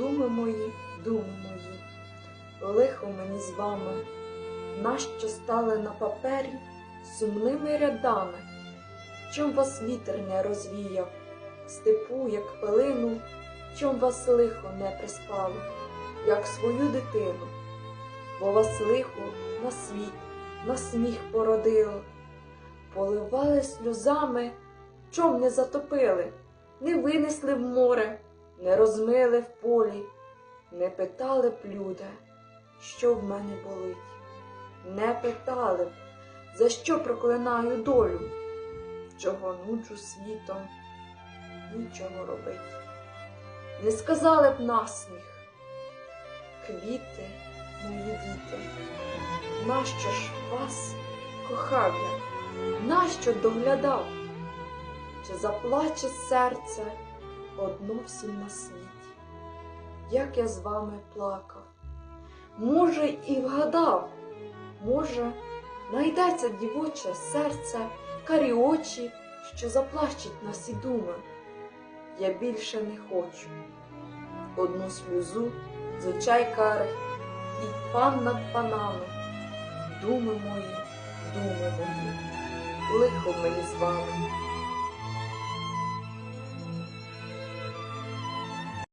Думи мої, думи мої, лихо мені з вами, нащо стали на папері сумними рядами, чом вас вітер не розвіяв, степу, як пилину, чом вас лихо не приспало, як свою дитину, бо вас лихо на світ, на сміх породило, поливали сльозами, чом не затопили, не винесли в море, не розмили в полі, не питали б люди, що в мене болить, не питали б, за що проклинаю долю, чого нуджу світом, нічого робить. Не сказали б насміх, квіти, мої діти, нащо ж вас кохав я, нащо доглядав? Чи заплаче серце одно всім на світі, як я з вами плакав? Може, і вгадав, може, найдеться дівоче серце, карі очі, що заплачуть на всі думи. Я більше не хочу. Одну сльозу з очей карих і пан над панами. Думи мої, думи мої, лихо мені з вами.